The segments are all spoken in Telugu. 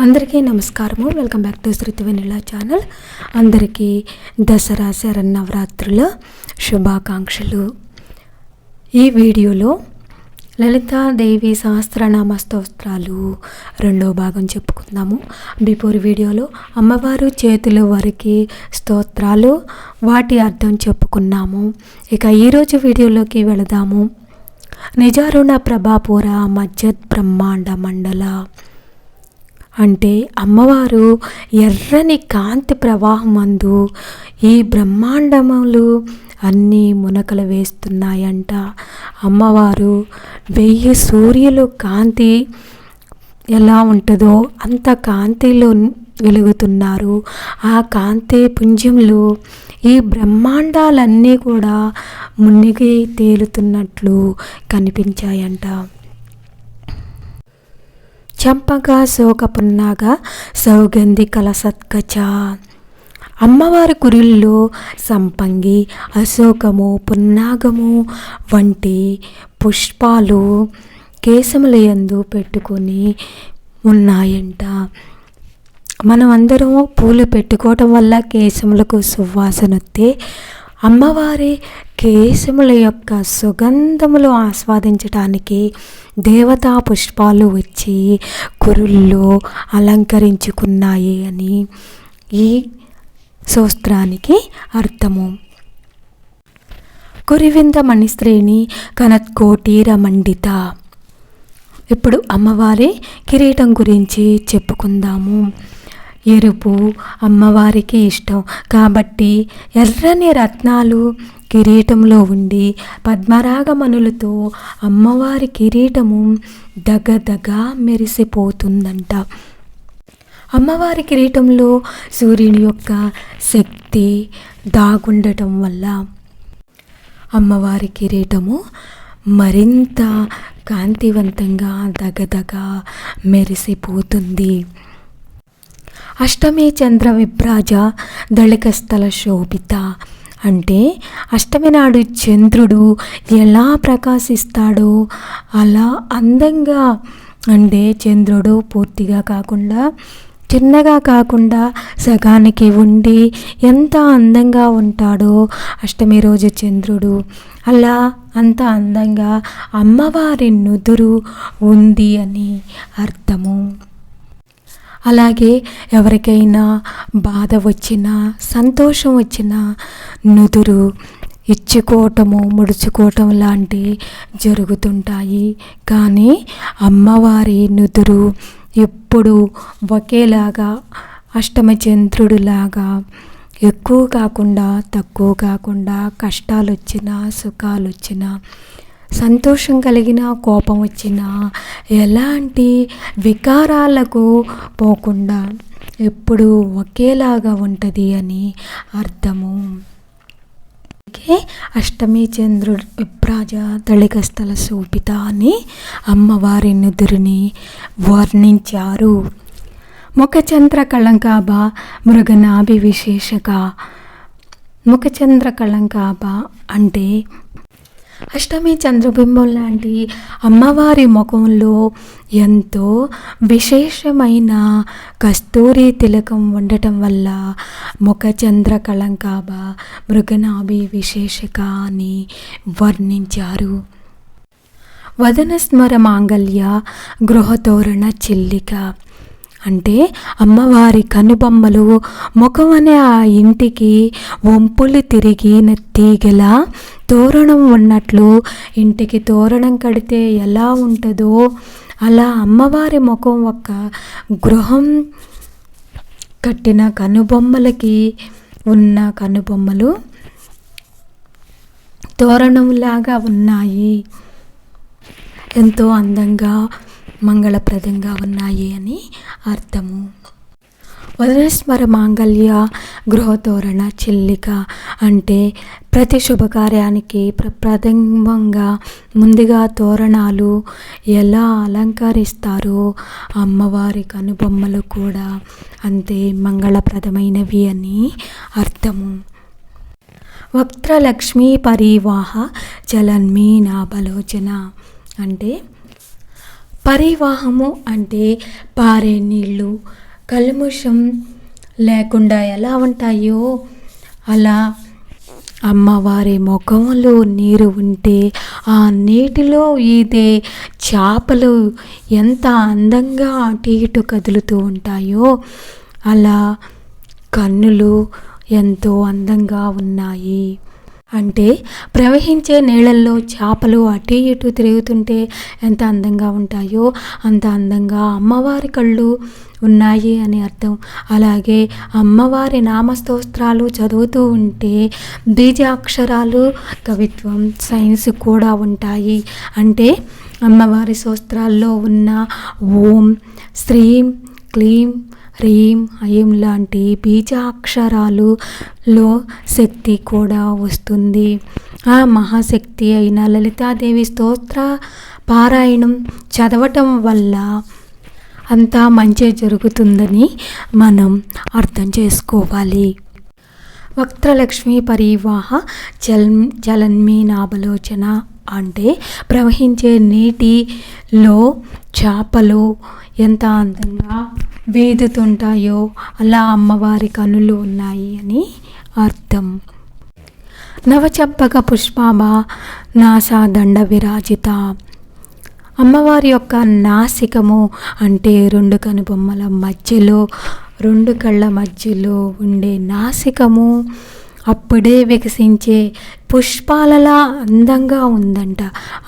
అందరికీ నమస్కారము. Welcome back to Shruti Vanilla channel అందరికీ దసరా శరన్నవరాత్రుల శుభాకాంక్షలు. ఈ వీడియోలో లలితాదేవి సహస్రనామ స్తోత్రాలు రెండో భాగం చెప్పుకుందాము. బిఫోర్ వీడియోలో అమ్మవారు చేతుల వరకు స్తోత్రాలు వాటి అర్థం చెప్పుకున్నాము. ఇక ఈరోజు వీడియోలోకి వెళదాము. నిజారుణ ప్రభాపుర మజ్జద్ బ్రహ్మాండ మండల అంటే అమ్మవారు ఎర్రని కాంతి ప్రవాహమందు ఈ బ్రహ్మాండములు అన్నీ మునకలు వేస్తున్నాయంట. అమ్మవారు వెయ్యి సూర్యులు కాంతి ఎలా ఉంటుందో అంత కాంతిలో వెలుగుతున్నారు. ఆ కాంతి పుంజంలో ఈ బ్రహ్మాండాలన్నీ కూడా మునిగి తేలుతున్నట్లు కనిపించాయంట. చంపగా శోకపున్నాగ సౌగంధి కలసత్కచ అమ్మవారి కురిల్లో సంపంగి అశోకము పున్నాగము వంటి పుష్పాలు కేశముల యందు పెట్టుకొని ఉన్నాయంట. మనం అందరం పూలు పెట్టుకోవటం వల్ల కేశములకు సువాసన వస్తే అమ్మవారి కేశముల యొక్క సుగంధములు ఆస్వాదించటానికి దేవతా పుష్పాలు వచ్చి కురుల్లో అలంకరించుకున్నాయి అని ఈ సూస్త్రానికి అర్థము. కురివింద మణిశ్రేణి కనత్కోటీర మండిత. ఇప్పుడు అమ్మవారి కిరీటం గురించి చెప్పుకుందాము. ఎరుపు అమ్మవారికి ఇష్టం. కాబట్టి ఎర్రని రత్నాలు కిరీటంలో ఉండి పద్మరాగమనులతో అమ్మవారి కిరీటము దగదగ మెరిసిపోతుందంట. అమ్మవారి కిరీటంలో సూర్యుని యొక్క శక్తి దాగుండటం వల్ల అమ్మవారి కిరీటము మరింత కాంతివంతంగా దగదగ మెరిసిపోతుంది. అష్టమి చంద్ర విభ్రాజ దళికస్థల శోభిత. అంటే అష్టమి నాడు చంద్రుడు ఎలా ప్రకాశిస్తాడో అలా అందంగా అంటే చంద్రుడు పూర్తిగా కాకుండా చిన్నగా కాకుండా సగానికి ఉండి ఎంత అందంగా ఉంటాడో అష్టమి రోజు చంద్రుడు అలా అంత అందంగా అమ్మవారి నుదురు ఉంది అని అర్థము. అలాగే ఎవరికైనా బాధ వచ్చినా సంతోషం వచ్చినా నుదురు ఇచ్చుకోవటము ముడుచుకోవటం లాంటివి జరుగుతుంటాయి. కానీ అమ్మవారి నుదురు ఎప్పుడు ఒకేలాగా అష్టమచంద్రుడిలాగా ఎక్కువ కాకుండా తక్కువ కాకుండా కష్టాలు వచ్చినా సుఖాలు వచ్చినా సంతోషం కలిగిన కోపం వచ్చినా ఎలాంటి వికారాలకు పోకుండా ఎప్పుడు ఒకేలాగా ఉంటుంది అని అర్థము. అందుకే అష్టమి చంద్రుడు విప్రాజ తళికస్థల శోభిత అని అమ్మవారి నుదురుని వర్ణించారు. ముఖచంద్ర కళంకాభ మృగనాభి విశేషక ముఖచంద్ర కళంకాభ అంటే అష్టమి చంద్రబింబం లాంటి అమ్మవారి ముఖంలో ఎంతో విశేషమైన కస్తూరి తిలకం ఉండటం వల్ల ముఖచంద్ర కళంకాబ కళంకాభ మృగనాభి విశేషక అని వర్ణించారు. వదన స్మర గృహతోరణ చిల్లిక. అంటే అమ్మవారి కనుబొమ్మలు ముఖం అనే ఆ ఇంటికి వంపులు తిరిగి తీగల తోరణం ఉన్నట్లు ఇంటికి తోరణం కడితే ఎలా ఉంటుందో అలా అమ్మవారి ముఖం ఒక గృహం కట్టిన కనుబొమ్మలకి ఉన్న కనుబొమ్మలు తోరణంలాగా ఉన్నాయి. ఎంతో అందంగా మంగళప్రదంగా ఉన్నాయి అని అర్థము. వదనస్మర మాంగళ్య గృహతోరణ చిల్లిక అంటే ప్రతి శుభకార్యానికి ప్రప్రథమంగా ముందుగా తోరణాలు ఎలా అలంకరిస్తారో అమ్మవారి కనుబొమ్మలు కూడా అంతే మంగళప్రదమైనవి అని అర్థము. వక్త్రలక్ష్మీ పరివాహ చలన్మీ నాభలోచన అంటే పరివాహము అంటే పారే నీళ్ళు కల్ముషం లేకుండా ఎలా ఉంటాయో? అలా అమ్మవారి ముఖంలో నీరు ఉంటే ఆ నీటిలో ఈదే చేపలు ఎంత అందంగా అటు ఇటు కదులుతూ ఉంటాయో అలా కన్నులు ఎంతో అందంగా ఉన్నాయి. అంటే ప్రవహించే నీళ్ళల్లో చేపలు అటు ఇటు తిరుగుతుంటే ఎంత అందంగా ఉంటాయో అంత అందంగా అమ్మవారి కళ్ళు ఉన్నాయి అని అర్థం. అలాగే అమ్మవారి నామస్తోత్రాలు చదువుతూ ఉంటే బీజాక్షరాలు కవిత్వం సైన్స్ కూడా ఉంటాయి. అంటే అమ్మవారి స్తోత్రాల్లో ఉన్న ఓం శ్రీం క్లీం హ్రీం అయం లాంటి బీజాక్షరాలులో శక్తి కూడా వస్తుంది. ఆ మహాశక్తి అయిన లలితాదేవి స్తోత్ర పారాయణం చదవటం వల్ల అంతా మంచి జరుగుతుందని మనం అర్థం చేసుకోవాలి. వక్త్రలక్ష్మి పరివాహ జల్ జలన్మి నాభలోచన అంటే ప్రవహించే నీటిలో చేపలు ఎంత అందంగా వేదుతుంటాయో? అలా అమ్మవారి కనులు ఉన్నాయి అని అర్థం. నవచంపక పుష్పాభ నాసా దండ విరాజిత అమ్మవారి యొక్క నాసికము అంటే రెండు కనుబొమ్మల మధ్యలో రెండు కళ్ళ మధ్యలో ఉండే నాసికము అప్పుడే వికసించే పుష్పాలలా అందంగా ఉందంట.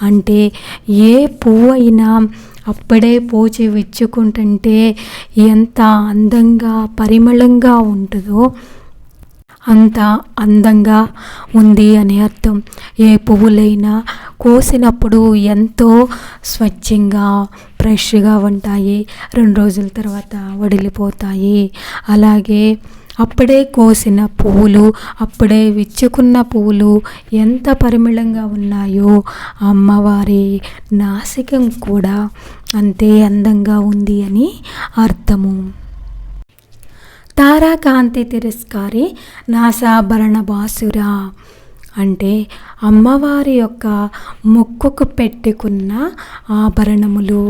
అంటే ఏ పువ్వు అయినా అప్పుడే పోచి విచ్చుకుంటుంటే ఎంత అందంగా పరిమళంగా ఉంటుందో అంత అందంగా ఉంది అని అర్థం. ఏ పువ్వులైనా కోసినప్పుడు ఎంతో స్వచ్ఛంగా ఫ్రెష్గా ఉంటాయి. రెండు రోజుల తర్వాత వడిలిపోతాయి. అలాగే అప్పుడే కోసిన పువ్వులు అప్పుడే విచ్చుకున్న పువ్వులు ఎంత పరిమళంగా ఉన్నాయో అమ్మవారి నాసికం కూడా అంతే అందంగా ఉంది అని అర్థము. తారాకాంతి తిరస్కారి నాసాభరణ బాసురా అంటే అమ్మవారి యొక్క ముక్కుకు పెట్టుకున్న ఆభరణములు.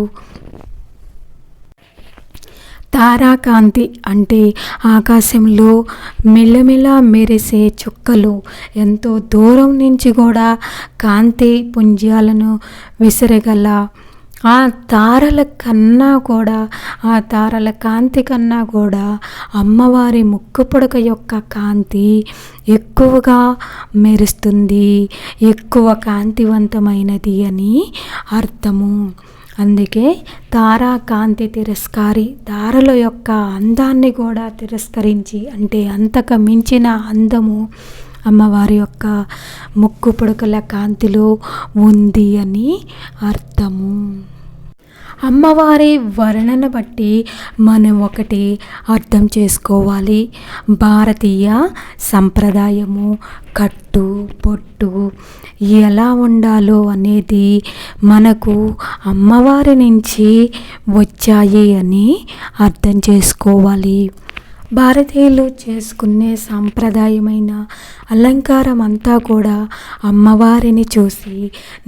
తారాకాంతి అంటే ఆకాశంలో మెల్లమెల్ల మెరిసే చుక్కలు. ఎంతో దూరం నుంచి కూడా కాంతి పుంజాలను విసిరగల ఆ తారల కన్నా కూడా ఆ తారల కాంతి కన్నా కూడా అమ్మవారి ముక్కు పొడక యొక్క కాంతి ఎక్కువగా మెరుస్తుంది. ఎక్కువ కాంతివంతమైనది అని అర్థము. అందుకే తారా కాంతి తిరస్కారి తారల యొక్క అందాన్ని కూడా తిరస్కరించి అంటే అంతక మించిన అందము అమ్మవారి యొక్క ముక్కు పుడకల కాంతిలో ఉంది అని అర్థము. అమ్మవారి వర్ణన బట్టి మనం ఒకటి అర్థం చేసుకోవాలి. భారతీయ సంప్రదాయము కట్టు పొట్టు ఎలా ఉండాలో అనేది మనకు అమ్మవారి నుంచి వచ్చాయి అని అర్థం చేసుకోవాలి. భారతీయులు చేసుకునే సాంప్రదాయమైన అలంకారం అంతా కూడా అమ్మవారిని చూసి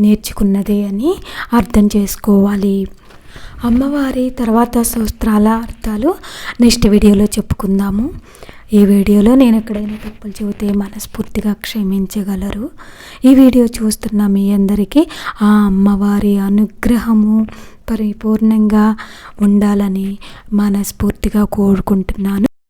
నేర్చుకున్నదే అని అర్థం చేసుకోవాలి. అమ్మవారి తర్వాత సూత్రాల అర్థాలు నెక్స్ట్ వీడియోలో చెప్పుకుందాము. ఈ వీడియోలో నేను ఎక్కడైనా తప్పులు చెబితే మనస్ఫూర్తిగా క్షమించగలరు. ఈ వీడియో చూస్తున్న మీ అందరికీ ఆ అమ్మవారి అనుగ్రహము పరిపూర్ణంగా ఉండాలని మనస్ఫూర్తిగా కోరుకుంటున్నాను.